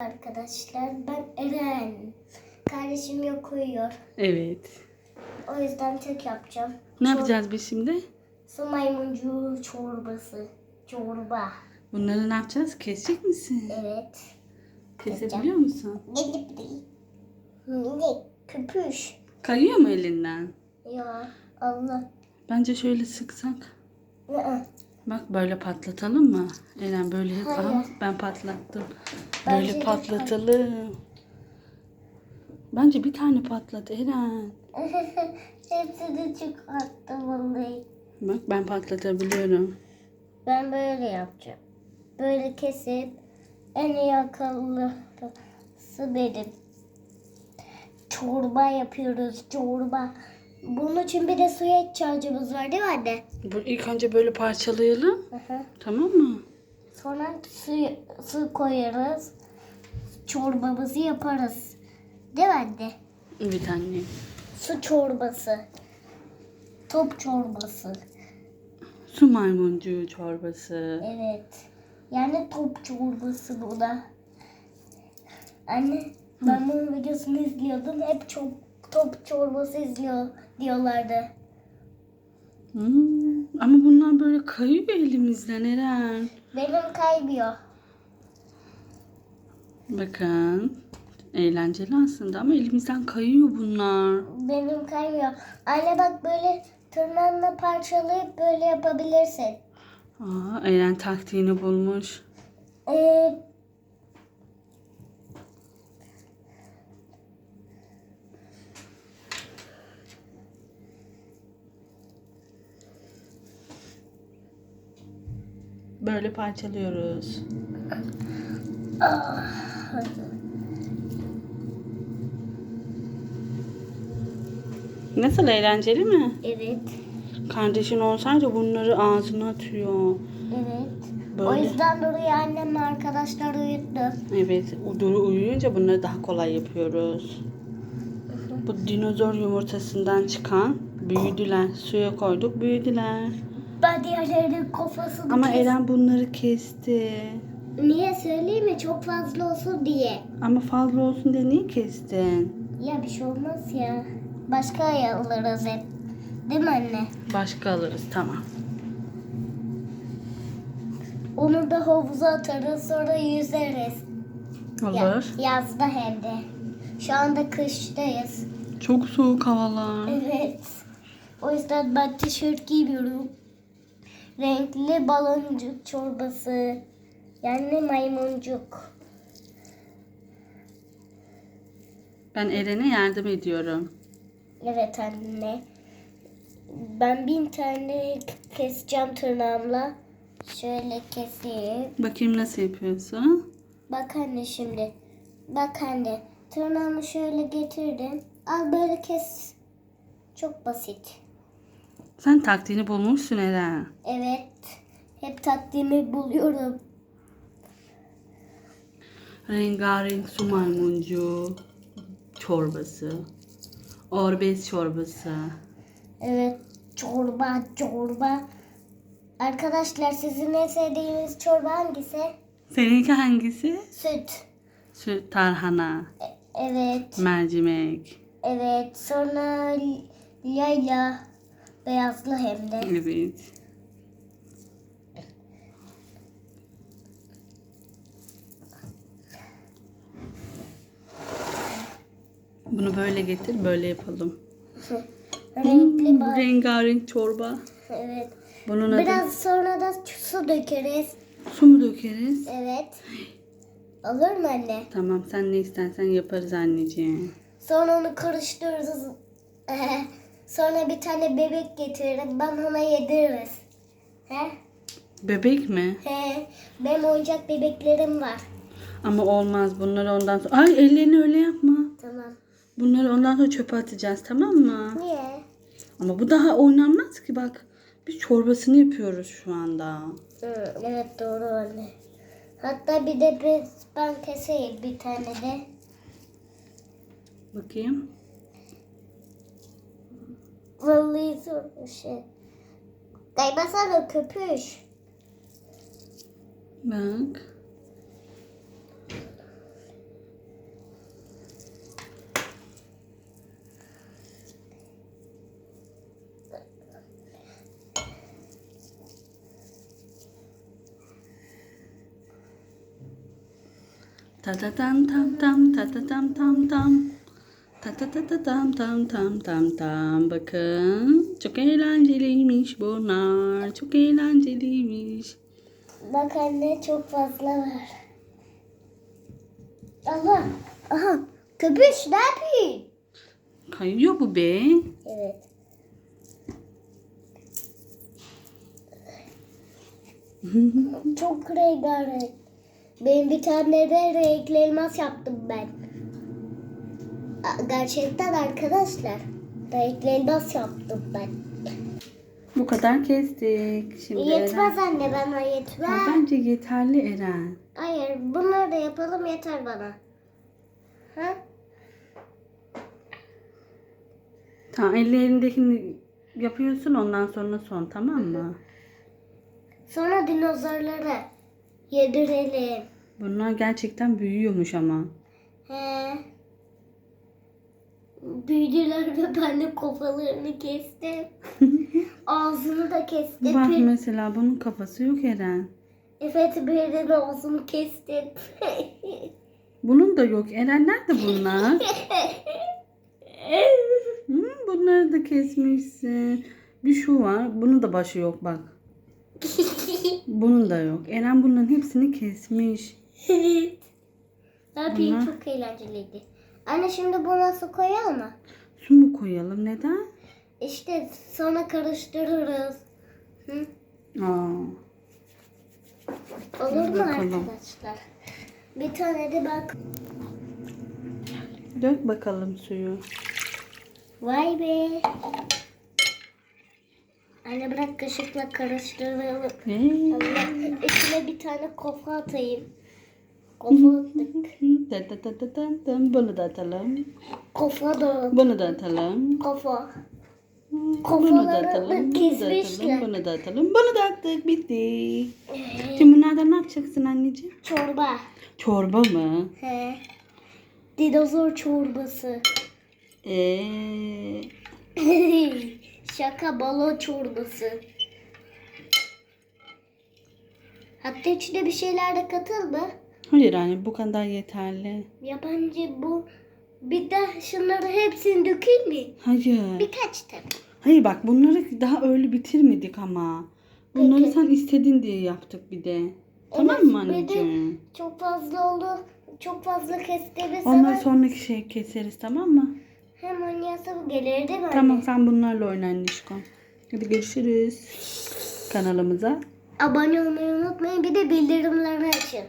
Arkadaşlar ben Eren. Kardeşim yok uyuyor. Evet. O yüzden tek yapacağım. Ne yapacağız biz şimdi? Su maymuncuğu çorbası. Çorba. Bunları ne yapacağız? Kesecek misin? Evet. Kesebiliyor musun? Gidip değil. Minik köpüş. Kayıyor mu elinden? Ya Allah. Bence şöyle sıksak. Ne? Bak böyle patlatalım mı? Eren böyle Hayır. Aha, ben patlattım. Böyle de patlatalım. Bence bir tane patlat Eren. Hepsini çıkarttım vallahi. Bak ben patlatabiliyorum. Ben böyle yapacağım. Böyle kesip en iyi akıllısı benim. Çorba yapıyoruz çorba. Bunun için bir de suya ihtiyacımız var değil mi anne? Bu ilk önce böyle parçalayalım. Hı hı. Tamam mı? Sonra su, su koyarız. Çorbamızı yaparız. Değil mi anne? Evet anne. Su çorbası. Top çorbası. Su maymuncuğu çorbası. Evet. Yani top çorbası bu da. Anne ben bunun videosunu izliyordum. Hep çok top çorbası izliyor diyorlardı. Hmm, ama bunlar böyle kayıyor elimizden Eren. Benim kaybıyor. Bakın. Eğlenceli aslında ama elimizden kayıyor bunlar. Benim kaymıyor. Anne bak böyle tırnağınla parçalayıp böyle yapabilirsin. Aa, Eren taktiğini bulmuş. Ee, Böyle parçalıyoruz. Nasıl eğlenceli mi? evet. Kardeşin olsaydı bunları ağzına atıyor. Evet. O Böyle. yüzden Duru'yu annem arkadaşlar uyuttu. Evet, Duru uyuyunca bunları daha kolay yapıyoruz. Bu dinozor yumurtasından çıkan büyüdüler. Suya koyduk, büyüdüler. Ben diğerlerinin kafasını Ama kes- Eren bunları kesti. Niye söyleyeyim mi? Çok fazla olsun diye. Ama fazla olsun diye niye kestin? Ya bir şey olmaz ya. Başka alırız hep. Değil mi anne? Başka alırız, tamam. Onu da havuza atarız sonra yüzeriz. Ya, Olur. yazda hem de. Şu anda kıştayız. Çok soğuk havalar. Evet. O yüzden ben tişört giymiyorum. Renkli baloncuk çorbası. Yani maymuncuk. Ben Eren'e yardım ediyorum. Evet anne. Ben bin tane keseceğim tırnağımla. Şöyle keseyim. Bakayım nasıl yapıyorsun? Bak anne şimdi. Bak anne. Tırnağımı şöyle getirdim. Al böyle kes. Çok basit. Sen taktiğini bulmuşsun Eren. Evet. Hep taktiğimi buluyorum. Rengarenk su maymuncu çorbası. Orbez çorbası. Evet. Çorba, çorba. Arkadaşlar sizin en sevdiğiniz çorba hangisi? Seninki hangisi? Süt. Süt, tarhana, E- evet. mercimek. Evet. Sonra yayla. Beyazlı hem de. Evet. Bunu böyle getir, böyle yapalım. Renkli Hmm, bak. rengarenk çorba. Evet. Bunun adı Biraz sonra da su dökeriz. su mu dökeriz? Evet. Olur mu anne? Tamam, sen ne istersen yaparız anneciğim. Sonra onu karıştırırız. Sonra bir tane bebek getirir. Ben ona yediririz. He? Bebek mi? He. Benim oyuncak bebeklerim var. Ama olmaz. Bunları ondan sonra... Ay ellerini öyle yapma. Tamam. Bunları ondan sonra çöpe atacağız tamam mı? Niye? Ama bu daha oynanmaz ki bak. Biz çorbasını yapıyoruz şu anda. Hı, evet doğru anne. Hatta bir de ben keseyim bir tane de. Bakayım. Kıvılıyor şey. Kaymasana köpüş. Bank. Ta ta tam tam tam ta ta tam tam tam. Ta ta ta ta tam tam tam tam tam. Bakın çok eğlenceliymiş bunlar. Çok eğlenceliymiş. Bak anne çok fazla var. Allah. Aha. Köpüş ne yapayım? Kayıyor bu be. Evet. Çok rengarenk. Ben bir tane de renkli elmas yaptım ben. Gerçekten arkadaşlar. Renkli elmas yaptım ben. Bu kadar kestik. Şimdi Eren. Yetmez anne bana Ha, yetmez. Bence yeterli Eren. Hayır bunları da yapalım yeter bana. Ha? Tamam ellerindekini yapıyorsun ondan sonra son tamam mı? Sonra dinozorları yedirelim. Bunlar gerçekten büyüyormuş ama. He. Büyüdüler ve ben de kafalarını kestim. Ağzını da kestim. Bak mesela bunun kafası yok Eren. Evet birinin ağzını kestim. Bunun da yok. Eren nerede bunlar? Hmm, bunları da kesmişsin. Bir şu var. Bunun da başı yok bak. Bunun da yok. Eren bunların hepsini kesmiş. evet. Yapayım Bunlar- çok eğlenceliydi. Anne şimdi bu nasıl koyalım mı? Su mu koyalım? Neden? İşte sonra karıştırırız. Hı? Aa, Olur mu bakalım. arkadaşlar? Bir tane de bak. dök bakalım suyu. Vay be. Anne bırak kaşıkla karıştıralım. Hey. Allah, İçine bir tane kofa atayım. Kofa attık. Da da da da da da. Bunu da atalım. Kofa da. Bunu da atalım. Kofa. Bunu da atalım. Bunu da atalım. Bunu da atalım. Bunu da attık. Bitti. Şimdi bunlardan ne yapacaksın anneciğim? Çorba. Çorba mı? He. Dinozor çorbası. Eee Şaka balon çorbası. Hatta içine bir şeyler de katıl mı? Hayır anne bu kadar yeterli. Ya bence bu bir de şunları hepsini dökeyim mi? Hayır. Birkaç tane. Hayır bak bunları daha öyle bitirmedik ama. Bunları Peki. sen istedin diye yaptık bir de. Tamam mı bir de anneciğim? Çok fazla oldu. Çok fazla kestiğimiz Onları zaman sonraki şey keseriz tamam mı? hem oynayasım gelir değil mi? Tamam sen bunlarla oyna annişko. Hadi görüşürüz. Kanalımıza Abone olmayı unutmayın. Bir de bildirimleri açın.